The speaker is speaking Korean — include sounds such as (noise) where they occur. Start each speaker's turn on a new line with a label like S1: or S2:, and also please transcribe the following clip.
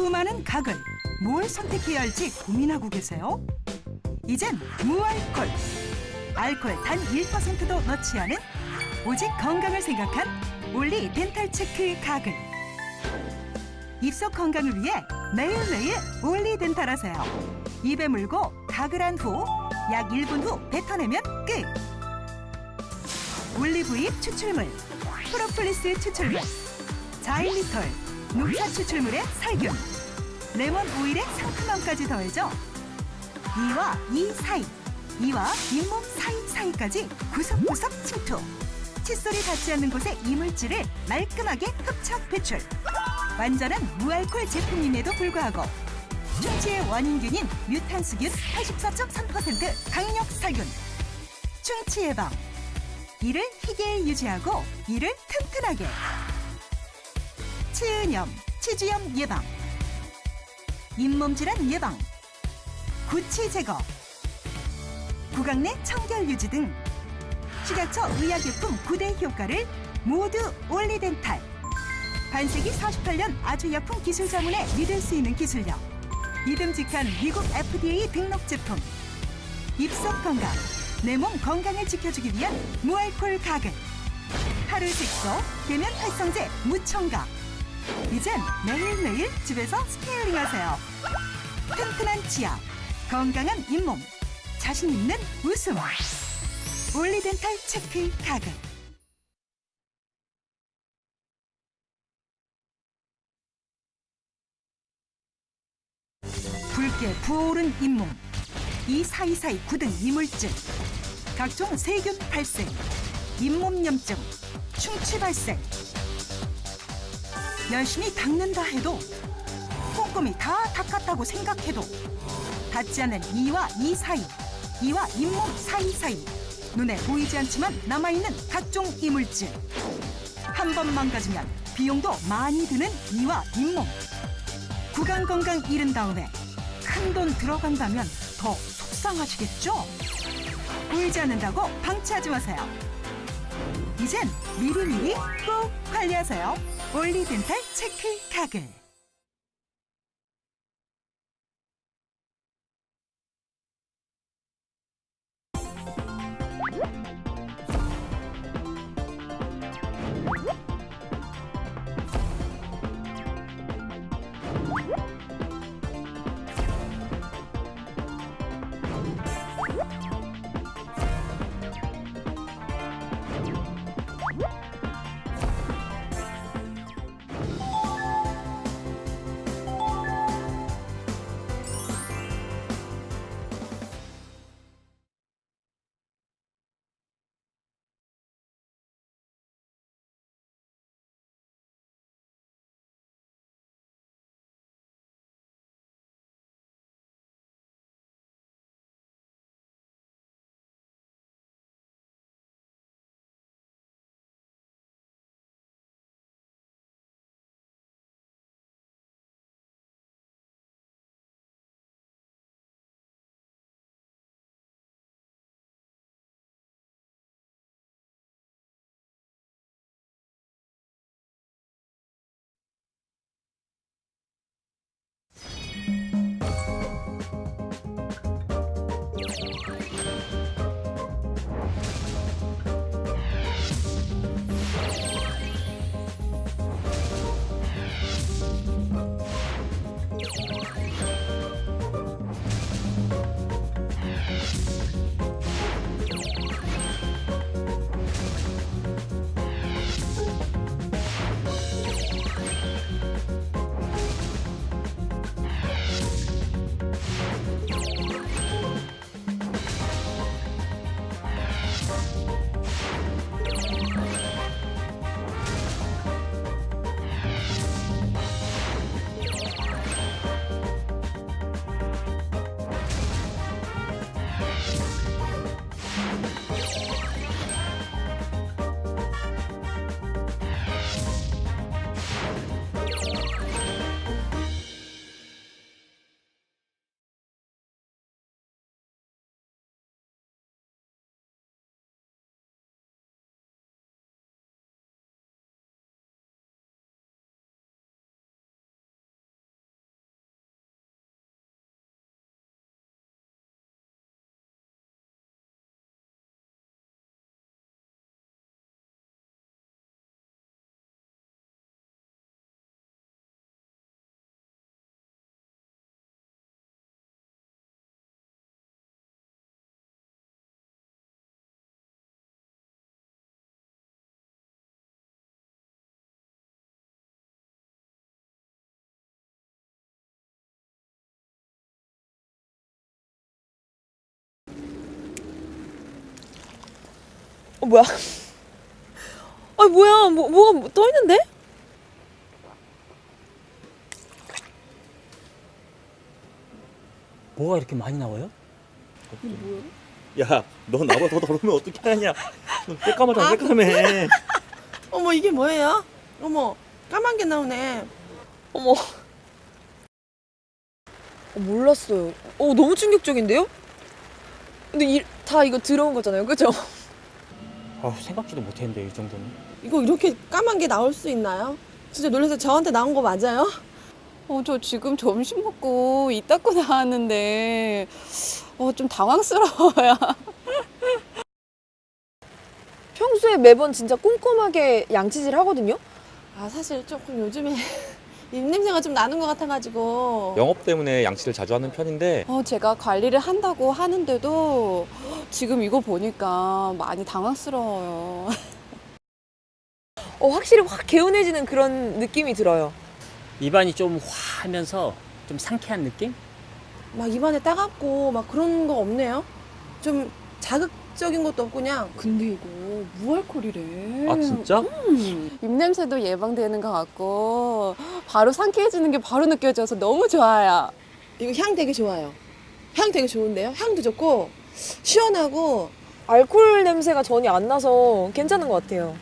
S1: 수많은 각을 뭘 선택해야 할지 고민하고 계세요? 이젠 무알콜. 알콜 단 1%도 넣지 않은 오직 건강을 생각한 올리 덴탈 체크 가글. 입속 건강을 위해 매일매일 올리 덴탈 하세요. 입에 물고 가글 한 후 약 1분 후 뱉어내면 끝. 올리브입 추출물, 프로폴리스 추출물, 자일리톨, 녹차 추출물의 살균, 레몬 오일의 상큼함까지 더해져 이와 이 사이, 이와 잇몸 사이 사이까지 구석구석 침투. 칫솔이 닿지 않는 곳의 이물질을 말끔하게 흡착 배출. 완전한 무알콜 제품임에도 불구하고 충치의 원인균인 뮤탄스균 84.3% 강력 살균. 충치 예방. 이를 희게 유지하고 이를 튼튼하게. 치은염, 치주염 예방. 잇몸 질환 예방. 구취 제거. 구강 내 청결 유지 등 식약처 의약용품 9대 효과를 모두 올리덴탈. 반세기 48년 아주약품 기술 자문에 믿을 수 있는 기술력. 믿음직한 미국 FDA 등록 제품. 입속 건강, 내 몸 건강을 지켜주기 위한 무알콜 가글. 하루 식소, 계면 활성제 무첨가. 이젠 매일매일 집에서 스케일링 하세요. 튼튼한 치아, 건강한 잇몸, 자신 있는 웃음. 올리덴탈 체크 가글. 붉게 부어오른 잇몸, 이 사이사이 굳은 이물질, 각종 세균 발생, 잇몸 염증, 충치 발생. 열심히 닦는다 해도 꼼꼼히 다 닦았다고 생각해도 닿지 않는 이와 이 사이, 이와 잇몸 사이사이 눈에 보이지 않지만 남아있는 각종 이물질 한 번 망가지면 비용도 많이 드는 이와 잇몸 구강 건강 잃은 다음에 큰 돈 들어간다면 더 속상하시겠죠? 보이지 않는다고 방치하지 마세요. 이젠 미리미리 꼭 관리하세요. 올리덴탈 체크 가글.
S2: 어, 뭐야? 아, 뭐야? 뭐, 뭐가 뭐떠 있는데?
S3: 뭐가 이렇게 많이 나와요?
S4: 야, 너 나보다 더 더러우면 어떻게 하냐? 너 새까맣잖아, 새까매. (laughs)
S5: 어머 이게 뭐예요? 어머 까만 게 나오네.
S2: 어머. 어, 몰랐어요. 어, 너무 충격적인데요? 근데 이, 다 이거 들어온 거잖아요. 그죠?
S3: 아 생각지도 못했는데 이 정도는.
S5: 이거 이렇게 까만 게 나올 수 있나요? 진짜 놀라서 저한테 나온 거 맞아요?
S6: 어, 저 지금 점심 먹고 이 닦고 나왔는데, 어, 좀 당황스러워요. (laughs)
S2: 평소에 매번 진짜 꼼꼼하게 양치질 하거든요?
S5: 아 사실 조금 요즘에 입냄새가 좀 나는 것 같아가지고.
S4: 영업 때문에 양치를 자주 하는 편인데
S6: 어, 제가 관리를 한다고 하는데도 지금 이거 보니까 많이 당황스러워요. (laughs)
S2: 어, 확실히 확 개운해지는 그런 느낌이 들어요.
S3: 입안이 좀 화 하면서 좀 상쾌한 느낌?
S5: 막 입안에 따갑고 막 그런 거 없네요. 좀 자극적인 것도 없고 그냥
S6: 근데 이거 무알콜이래.
S4: 아 진짜?
S6: 음, 입냄새도 예방되는 것 같고, 바로 상쾌해지는 게 바로 느껴져서 너무 좋아요.
S5: 이거 향 되게 좋아요. 향 되게 좋은데요? 향도 좋고 시원하고
S2: 알코올 냄새가 전혀 안 나서 괜찮은 것 같아요.